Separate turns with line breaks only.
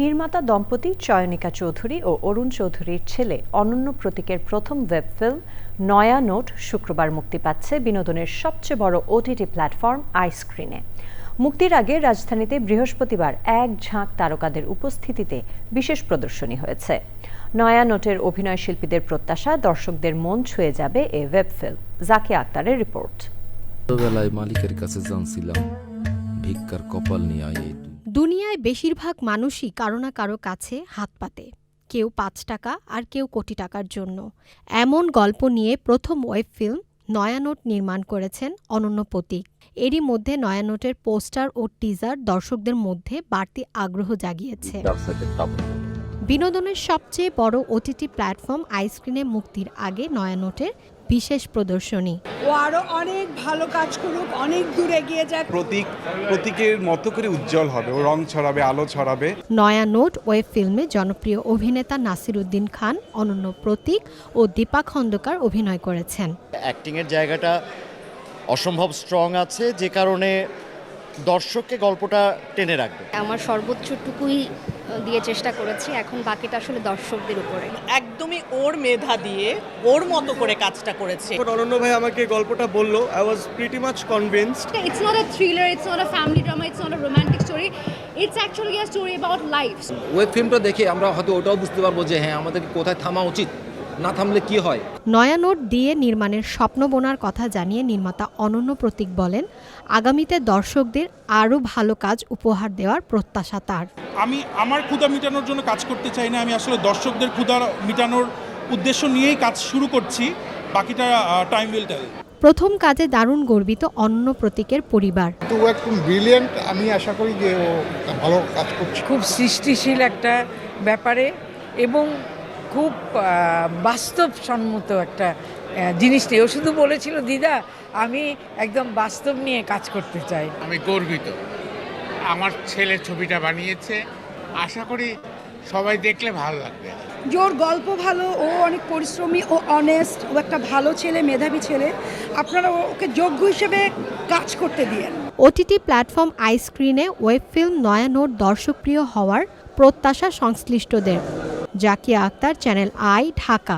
নির্মাতা দম্পতি চয়নিকা চৌধুরী ও অরুণ চৌধুরীর ছেলে অনন্য প্রতীকের প্রথম ওয়েব ফিল্ম নয়া নোট শুক্রবার মুক্তি পাচ্ছে বিনোদনের সবচেয়ে বড় ওটিটি প্ল্যাটফর্ম আইস্ক্রিনে। মুক্তির আগে রাজধানীতে বৃহস্পতিবার এক ঝাঁক তারকাদের উপস্থিতিতে বিশেষ প্রদর্শনী হয়েছে। নয়া নোটের অভিনয় শিল্পীদের প্রত্যাশা দর্শকদের মন ছুঁয়ে যাবে এ ওয়েব ফিল্ম। জাকিয়া আক্তারের রিপোর্ট।
ছোটবেলায় মালিকের কাছে জানছিলাম, ভিক্ষার কপাল নিয়ে আয়।
দুনিয়ায় বেশিরভাগ মানুষই কারও না কারও কাছে হাত পাতে। কেউ পাঁচ টাকা আর কেউ কোটি টাকার জন্য। এমন গল্প নিয়ে প্রথম ওয়েব ফিল্ম নয়ানোট নির্মাণ করেছেন অনন্য প্রতীক। এরই মধ্যে নয়ানোটের পোস্টার ও টিজার দর্শকদের মধ্যে বাড়তি আগ্রহ জাগিয়েছে। বিনোদনের সবচেয়ে বড় ওটিটি প্ল্যাটফর্ম আইস্ক্রিনে মুক্তির আগে নয়ানোটের বিশেষ প্রদর্শনী।
ও আরও অনেক ভালো কাজ করুক অনেক দূর এগিয়ে যাক।
প্রতীক প্রতীকের মতো করে উজ্জ্বল হবে ও রং ছড়াবে আলো ছড়াবে।
নয়া নোট ওয়েব ফিল্মে জনপ্রিয় অভিনেতা নাসির উদ্দিন খান অনন্য প্রতীক ও দীপা খন্দকার অভিনয় করেছেন।
অ্যাক্টিংয়ের জায়গাটা অসম্ভব স্ট্রং আছে যে কারণে দর্শককে গল্পটা টেনে রাখবে।
আমার সর্বোচ্চটুকুই দিয়ে চেষ্টা করেছি এখন বাকিটা আসলে দর্শকদের উপরে।
একদমই ওর মেধা দিয়ে ওর মতো করে কাজটা করেছে।
অনন্য ভাই আমাকে গল্পটা বলল I was pretty much convinced
it's not a thriller it's not a family drama it's not a romantic story it's actually a story about life
web ফিল্মটা দেখে আমরা হয়তো ওটাও বুঝতে পারব যে হ্যাঁ আমাদের কোথায় থামা উচিত। না থামলে কি হয়?
নয়া নোট দিয়ে নির্মাণের স্বপ্ন বোনার কথা জানিয়ে নির্মাতা অনন্য প্রতীক বলেন আগামীতে দর্শকদের আরও ভালো কাজ উপহার দেওয়ার প্রত্যাশা তার।
আমি আমার ক্ষুধা মেটানোর জন্য কাজ করতে চাই না আমি আসলে দর্শকদের ক্ষুধা মেটানোর উদ্দেশ্য নিয়েই কাজ শুরু করছি বাকিটা টাইম উইল টেল
প্রথম কাজে দারুণ গর্বিত অন্য প্রতীকের পরিবার।
তো একদম ব্রিলিয়েন্ট আমি আশা করি যে ও ভালো কাজ করছে।
খুব সৃষ্টিশীল একটা ব্যাপারে এবং খুব বাস্তবসম্মত একটা আহ, জিনিসটি ও শুধু বলেছিল দিদা আমি একদম বাস্তব নিয়ে কাজ করতে চাই।
আমি গর্বিত। আমার ছেলে ছবিটা বানিয়েছে। আশা করি সবাই দেখলে ভালো লাগবে।
যে ওর গল্প ভালো ও অনেক পরিশ্রমী ও অনেস্ট ও একটা ভালো ছেলে মেধাবী ছেলে। আপনারা ওকে যোগ্য হিসেবে কাজ করতে দিয়েন।
ওটিটি প্ল্যাটফর্ম আইস্ক্রিনে ওয়েব ফিল্ম নয়া নোট দর্শকপ্রিয় হওয়ার প্রত্যাশা সংশ্লিষ্টদের। Zakia Akter channel I Dhaka